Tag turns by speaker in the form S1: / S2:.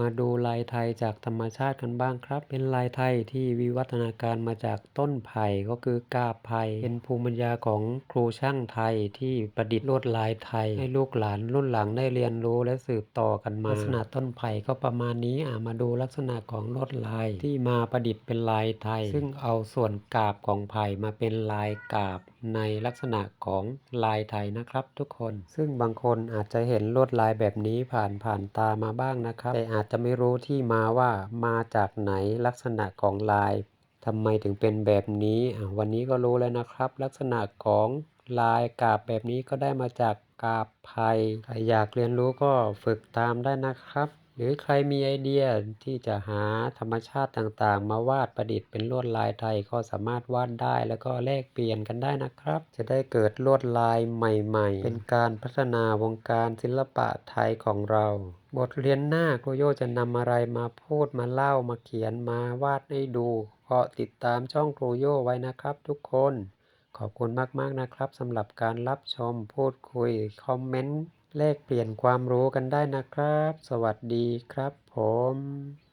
S1: มาดูลายไทยจากธรรมชาติกันบ้างครับ เป็นลายไทยที่วิวัฒนาการมาจากต้นไผ่ก็คือกาบไผ่เป็นภูมิปัญญาของครูช่างไทยที่ประดิษฐ์ลวดลายไทย ให้ลูกหลานรุ่นหลังได้เรียนรู้และสืบต่อกันมา ลักษณะต้นไผ่ก็ประมาณนี้อ่ามาดูลักษณะของลวดลายที่มาประดิษฐ์เป็นลายไทย ซึ่งเอาส่วนกาบของไผ่มาเป็นลายกาบในลักษณะของลายไทยนะครับ ทุกคน ซึ่งบางคนอาจจะเห็นลวดลายแบบนี้ผ่านผ่านตามาบ้างนะครับแต่อาจจจะไม่รู้ที่มาว่ามาจากไหนลักษณะของลายทำไมถึงเป็นแบบนี้วันนี้ก็รู้แล้วนะครับ ลักษณะของลายกาบแบบนี้ก็ได้มาจากกาบไผ่ใครอยากเรียนรู้ก็ฝึกตามได้นะครับ หรือใครมีไอเดียที่จะหาธรรมชาติต่างๆ มาวาดประดิษฐ์เป็นลวดลายไทยก็สามารถวาดได้แล้วก็แลกเปลี่ยนกันได้นะครับ จะได้เกิดลวดลายใหม่ๆ เป็นการพัฒนาวงการศิลปะไทยของเรา บทเรียนหน้าครูโยจะนำอะไรมาพูดมาเล่ามาเขียนมาวาดให้ดูก็ติดตามช่องครูโยไว้นะครับ ทุกคน ขอบคุณมากๆนะครับสำหรับการรับชมพูดคุยคอมเมนต์ แลกเปลี่ยนความรู้กันได้นะครับ สวัสดีครับผม